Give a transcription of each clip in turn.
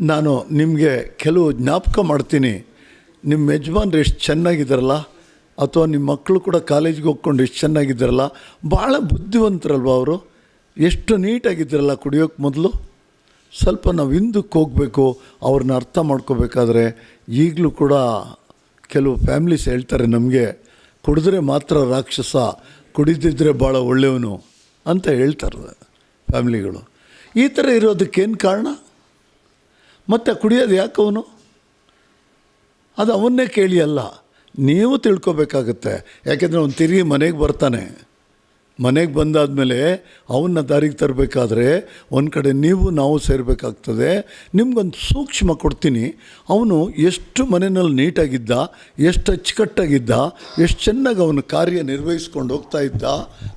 ನಾನು ನಿಮಗೆ ಕೆಲವು ಜ್ಞಾಪಕ ಮಾಡ್ತೀನಿ. ನಿಮ್ಮ ಯಜಮಾನ್ರು ಎಷ್ಟು ಚೆನ್ನಾಗಿದ್ದಾರಲ್ಲ? ಅಥವಾ ನಿಮ್ಮ ಮಕ್ಕಳು ಕೂಡ ಕಾಲೇಜಿಗೆ ಹೋಗ್ಕೊಂಡು ಎಷ್ಟು ಚೆನ್ನಾಗಿದ್ದಾರಲ್ಲ? ಭಾಳ ಬುದ್ಧಿವಂತರಲ್ವ ಅವರು? ಎಷ್ಟು ನೀಟಾಗಿದ್ದಾರಲ್ಲ ಕುಡಿಯೋಕ್ಕೆ ಮೊದಲು? ಸ್ವಲ್ಪ ನಾವು ಹಿಂದಕ್ಕೆ ಹೋಗಬೇಕು, ಅವ್ರನ್ನ ಅರ್ಥ ಮಾಡ್ಕೋಬೇಕಾದ್ರೆ ಈಗಲೂ ಕೂಡ ಕೆಲವು ಫ್ಯಾಮ್ಲೀಸ್ ಹೇಳ್ತಾರೆ ನಮಗೆ, ಕುಡಿದ್ರೆ ಮಾತ್ರ ರಾಕ್ಷಸ ಕುಡಿದಿದ್ದರೆ ಭಾಳ ಒಳ್ಳೆಯವನು ಅಂತ ಹೇಳ್ತಾರೆ ಫ್ಯಾಮ್ಲಿಗಳು. ಈ ಥರ ಇರೋದಕ್ಕೇನು ಕಾರಣ? ಮತ್ತು ಕುಡಿಯೋದು ಯಾಕೆ ಅವನು? ಅದು ಅವನ್ನೇ ಕೇಳಿ ಅಲ್ಲ. ನೀವು ತಿಳ್ಕೊಬೇಕಾಗತ್ತೆ. ಯಾಕೆಂದರೆ ಅವ್ನು ತಿರುಗಿ ಮನೆಗೆ ಬರ್ತಾನೆ. ಮನೆಗೆ ಬಂದಾದಮೇಲೆ ಅವನ್ನ ದಾರಿಗೆ ತರಬೇಕಾದ್ರೆ ಒಂದು ಕಡೆ ನೀವು, ನಾವು ಸೇರಬೇಕಾಗ್ತದೆ. ನಿಮ್ಗೊಂದು ಸೂಕ್ಷ್ಮ ಕೊಡ್ತೀನಿ. ಅವನು ಎಷ್ಟು ಮನೆಯಲ್ಲಿ ನೀಟಾಗಿದ್ದ, ಎಷ್ಟು ಅಚ್ಚುಕಟ್ಟಾಗಿದ್ದ, ಎಷ್ಟು ಚೆನ್ನಾಗಿ ಅವನು ಕಾರ್ಯ ನಿರ್ವಹಿಸ್ಕೊಂಡು ಹೋಗ್ತಾ ಇದ್ದ,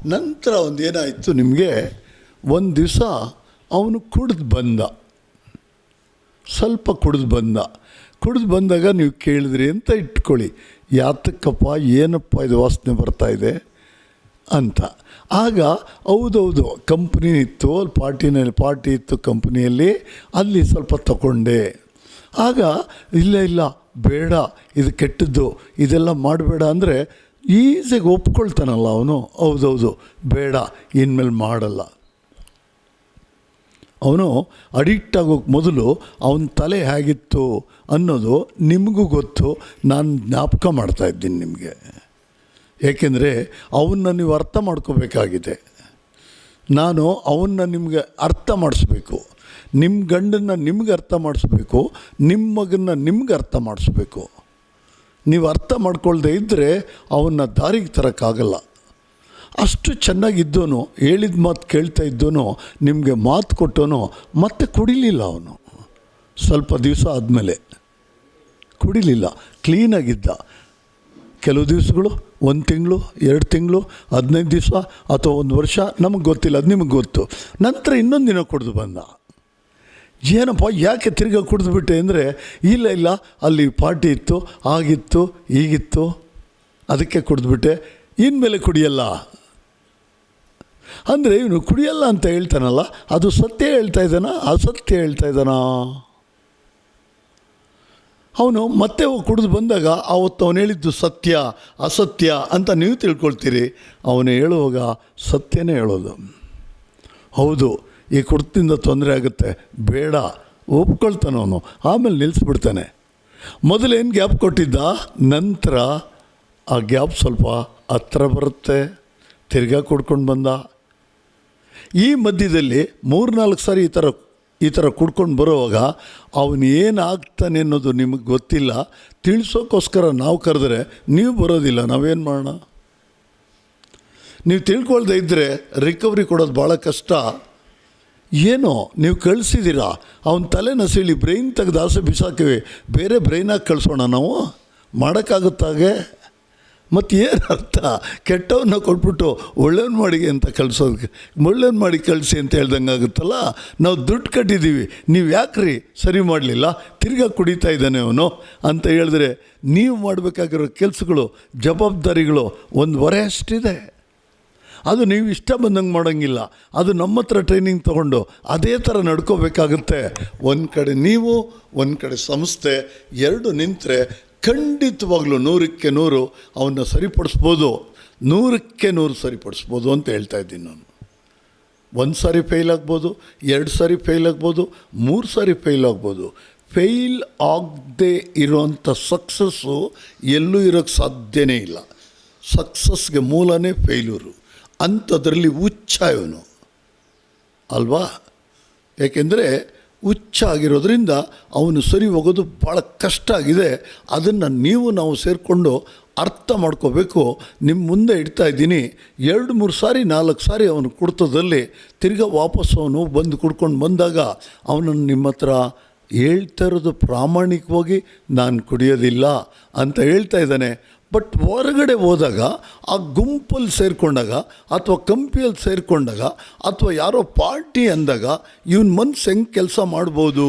ನಂತರ ಒಂದು ಏನಾಯಿತು ನಿಮಗೆ? ಒಂದು ದಿವಸ ಅವನು ಕುಡ್ದು ಬಂದ. ಸ್ವಲ್ಪ ಕುಡಿದು ಬಂದ. ಕುಡಿದು ಬಂದಾಗ ನೀವು ಕೇಳಿದ್ರಿ ಅಂತ ಇಟ್ಕೊಳ್ಳಿ. ಯಾತಕ್ಕಪ್ಪ, ಏನಪ್ಪ ಇದು ವಾಸನೆ ಬರ್ತಾಯಿದೆ ಅಂತ. ಆಗ ಹೌದೌದು, ಕಂಪ್ನಿ ಇತ್ತು ಅಲ್ಲಿ ಪಾರ್ಟಿನಲ್ಲಿ, ಪಾರ್ಟಿ ಇತ್ತು ಕಂಪ್ನಿಯಲ್ಲಿ, ಅಲ್ಲಿ ಸ್ವಲ್ಪ ತಗೊಂಡೆ ಆಗ, ಇಲ್ಲ ಇಲ್ಲ, ಬೇಡ, ಇದು ಕೆಟ್ಟದ್ದು, ಇದೆಲ್ಲ ಮಾಡಬೇಡ ಅಂದರೆ ಈಸಿಯಾಗಿ ಒಪ್ಕೊಳ್ತಾನಲ್ಲ ಅವನು. ಹೌದೌದು, ಬೇಡ, ಇನ್ಮೇಲೆ ಮಾಡಲ್ಲ. ಅವನು ಅಡಿಕ್ಟ್ ಆಗೋಕ್ಕೆ ಮೊದಲು ಅವನ ತಲೆ ಹೇಗಿತ್ತು ಅನ್ನೋದು ನಿಮಗೂ ಗೊತ್ತು. ನಾನು ಜ್ಞಾಪಕ ಮಾಡ್ತಾ ಇದ್ದೀನಿ ನಿಮಗೆ. ಏಕೆಂದರೆ ಅವನ್ನ ನೀವು ಅರ್ಥ ಮಾಡ್ಕೋಬೇಕಾಗಿದೆ. ನಾನು ಅವನ್ನ ನಿಮಗೆ ಅರ್ಥ ಮಾಡಿಸ್ಬೇಕು. ನಿಮ್ಮ ಗಂಡನ್ನು ನಿಮ್ಗೆ ಅರ್ಥ ಮಾಡಿಸ್ಬೇಕು. ನಿಮ್ಮ ಮಗನ್ನ ನಿಮ್ಗೆ ಅರ್ಥ ಮಾಡಿಸ್ಬೇಕು. ನೀವು ಅರ್ಥ ಮಾಡ್ಕೊಳ್ದೇ ಇದ್ದರೆ ಅವನ್ನ ದಾರಿಗೆ ತರೋಕ್ಕಾಗಲ್ಲ. ಅಷ್ಟು ಚೆನ್ನಾಗಿದ್ದೋನು, ಹೇಳಿದ ಮಾತು ಕೇಳ್ತಾ ಇದ್ದೋನು, ನಿಮಗೆ ಮಾತು ಕೊಟ್ಟೋನು, ಮತ್ತೆ ಕುಡಿಲಿಲ್ಲ ಅವನು. ಸ್ವಲ್ಪ ದಿವಸ ಆದಮೇಲೆ ಕುಡಿಲಿಲ್ಲ ಕ್ಲೀನಾಗಿದ್ದ ಕೆಲವು ದಿವಸಗಳು, ಒಂದು ತಿಂಗಳು, ಎರಡು ತಿಂಗಳು, ಹದಿನೈದು ದಿವಸ ಅಥವಾ ಒಂದು ವರ್ಷ, ನಮಗೆ ಗೊತ್ತಿಲ್ಲ, ಅದು ನಿಮಗೆ ಗೊತ್ತು. ನಂತರ ಇನ್ನೊಂದು ದಿನ ಕುಡಿದು ಬಂದ. ಏನಪ್ಪ, ಯಾಕೆ ತಿರ್ಗಾ ಕುಡಿದ್ಬಿಟ್ಟೆ ಅಂದರೆ, ಇಲ್ಲ ಇಲ್ಲ, ಅಲ್ಲಿ ಪಾರ್ಟಿ ಇತ್ತು, ಆಗಿತ್ತು, ಈಗಿತ್ತು, ಅದಕ್ಕೆ ಕುಡಿದ್ಬಿಟ್ಟೆ ಇನ್ಮೇಲೆ ಕುಡಿಯಲ್ಲ. ಅಂದರೆ ಇವನು ಕುಡಿಯಲ್ಲ ಅಂತ ಹೇಳ್ತಾನಲ್ಲ, ಅದು ಸತ್ಯ ಹೇಳ್ತಾ ಇದ್ದಾನ? ಅಸತ್ಯ ಹೇಳ್ತಾ ಇದ್ದಾನಾ? ಅವನು ಮತ್ತೆ ಕುಡಿದು ಬಂದಾಗ, ಅವತ್ತು ಅವನು ಹೇಳಿದ್ದು ಸತ್ಯ, ಅಸತ್ಯ ಅಂತ ನೀವು ತಿಳ್ಕೊಳ್ತೀರಿ. ಅವನು ಹೇಳುವಾಗ ಸತ್ಯನೇ ಹೇಳೋದು. ಹೌದು, ಈ ಕುಡ್ತಿಂದ ತೊಂದರೆ ಆಗುತ್ತೆ. ಬೇಡ, ಒಪ್ಕೊಳ್ತಾನೆ ಅವನು. ಆಮೇಲೆ ನಿಲ್ಲಿಸ್ಬಿಡ್ತಾನೆ ಮೊದಲೇನು ಗ್ಯಾಪ್ ಕೊಟ್ಟಿದ್ದ? ನಂತರ ಆ ಗ್ಯಾಪ್ ಸ್ವಲ್ಪ ಹತ್ರ ಬರುತ್ತೆ. ತಿರ್ಗಾ ಕುಡ್ಕೊಂಡು ಬಂದ. ಈ ಮಧ್ಯದಲ್ಲಿ ಮೂರ್ನಾಲ್ಕು ಸಾರಿ ಈ ಥರ ಈ ಥರ ಕುಡ್ಕೊಂಡು ಬರೋವಾಗ ಅವನು ಏನಾಗ್ತಾನೆ ಅನ್ನೋದು ನಿಮಗೆ ಗೊತ್ತಿಲ್ಲ. ತಿಳಿಸೋಕ್ಕೋಸ್ಕರ ನಾವು ಕರೆದ್ರೆ ನೀವು ಬರೋದಿಲ್ಲ, ನಾವೇನು ಮಾಡೋಣ? ನೀವು ತಿಳ್ಕೊಳ್ದೆ ಇದ್ದರೆ ರಿಕವರಿ ಕೊಡೋದು ಭಾಳ ಕಷ್ಟ. ಏನೋ, ನೀವು ಕಳಿಸಿದ್ದೀರಾ? ಅವನ ತಲೆ ನಸೀಳಿ ಬ್ರೈನ್ ತೆಗೆದು ಆಸೆ ಬಿಸಾಕಿವಿ. ಬೇರೆ ಬ್ರೈನಾಗಿ ಕಳಿಸೋಣ ನಾವು? ಮಾಡೋಕ್ಕಾಗುತ್ತಾಗೆ ಮತ್ತು ಏನು ಅರ್ಥ ಕೆಟ್ಟವನ್ನ ಕೊಟ್ಬಿಟ್ಟು ಒಳ್ಳೆಯವ್ನ ಮಾಡಿ ಅಂತ ಕಳಿಸೋದಕ್ಕೆ. ಒಳ್ಳೆಯ ಮಾಡಿ ಕಳಿಸಿ ಅಂತ ಹೇಳ್ದಂಗೆ ಆಗುತ್ತಲ್ಲ? ನಾವು ದುಡ್ಡು ಕಟ್ಟಿದ್ದೀವಿ ನೀವು ಯಾಕ್ರಿ ಸರಿ ಮಾಡಲಿಲ್ಲ? ತಿರ್ಗಾ ಕುಡಿತಾ ಇದ್ದಾನೆ ಅವನು. ಅಂತ ಹೇಳಿದ್ರೆ, ನೀವು ಮಾಡಬೇಕಾಗಿರೋ ಕೆಲಸಗಳು, ಜವಾಬ್ದಾರಿಗಳು ಒಂದು ಅಷ್ಟಿದೆ. ಅದು ನೀವು ಇಷ್ಟ ಬಂದಂಗೆ ಮಾಡೋಂಗಿಲ್ಲ. ಅದು ನಮ್ಮ ಹತ್ರ ಟ್ರೈನಿಂಗ್ ತೊಗೊಂಡು ಅದೇ ಥರ ನಡ್ಕೋಬೇಕಾಗುತ್ತೆ. ಒಂದು ಕಡೆ ನೀವು, ಒಂದು ಕಡೆ ಸಂಸ್ಥೆ, ಎರಡು ನಿಂತರೆ ಖಂಡಿತವಾಗ್ಲೂ ನೂರಕ್ಕೆ ನೂರು ಅವನ್ನ ಸರಿಪಡಿಸ್ಬೋದು. ನೂರಕ್ಕೆ ನೂರು ಸರಿಪಡಿಸ್ಬೋದು ಅಂತ ಹೇಳ್ತಾ ಇದ್ದೀನಿ ನಾನು. ಒಂದು ಸಾರಿ ಫೇಲ್ ಆಗ್ಬೋದು, ಎರಡು ಸಾರಿ ಫೇಲ್ ಆಗ್ಬೋದು, ಮೂರು ಸಾರಿ ಫೇಲ್ ಆಗ್ಬೋದು. ಫೇಲ್ ಆಗದೆ ಇರೋಂಥ ಸಕ್ಸಸ್ಸು ಎಲ್ಲೂ ಇರೋಕ್ಕೆ ಸಾಧ್ಯನೇ ಇಲ್ಲ. ಸಕ್ಸಸ್ಗೆ ಮೂಲನೇ ಫೇಲ್ಯೂರು ಅಂಥದ್ರಲ್ಲಿ ಹುಚ್ಚ ಇವನು ಅಲ್ವಾ? ಏಕೆಂದರೆ ಹುಚ್ಚ ಆಗಿರೋದ್ರಿಂದ ಅವನು ಸರಿ ಹೋಗೋದು ಭಾಳ ಕಷ್ಟ ಆಗಿದೆ. ಅದನ್ನು ನೀವು ನಾವು ಸೇರಿಕೊಂಡು ಅರ್ಥ ಮಾಡ್ಕೋಬೇಕು. ನಿಮ್ಮ ಮುಂದೆ ಇಡ್ತಾ ಇದ್ದೀನಿ. ಎರಡು, ಮೂರು ಸಾರಿ, ನಾಲ್ಕು ಸಾರಿ ಅವನು ಕುಡ್ತದಲ್ಲಿ ತಿರ್ಗಾ ವಾಪಸ್ ಅವನು ಬಂದು ಕುಡ್ಕೊಂಡು ಬಂದಾಗ ಅವನನ್ನು ನಿಮ್ಮ ಹತ್ರ ಹೇಳ್ತಾ ಇರೋದು ಪ್ರಾಮಾಣಿಕವಾಗಿ, ನಾನು ಕುಡಿಯೋದಿಲ್ಲ ಅಂತ ಹೇಳ್ತಾ ಇದ್ದಾನೆ. ಬಟ್ ಹೊರಗಡೆ ಹೋದಾಗ, ಆ ಗುಂಪಲ್ಲಿ ಸೇರಿಕೊಂಡಾಗ, ಅಥವಾ ಕಂಪಿಯಲ್ಲಿ ಸೇರಿಕೊಂಡಾಗ, ಅಥವಾ ಯಾರೋ ಪಾರ್ಟಿ ಅಂದಾಗ, ಇವನ ಮನ್ಸು ಹೆಂಗೆ ಕೆಲಸ ಮಾಡ್ಬೋದು?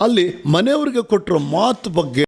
ಅಲ್ಲಿ ಮನೆಯವ್ರಿಗೆ ಕೊಟ್ಟಿರೋ ಮಾತು ಬಗ್ಗೆ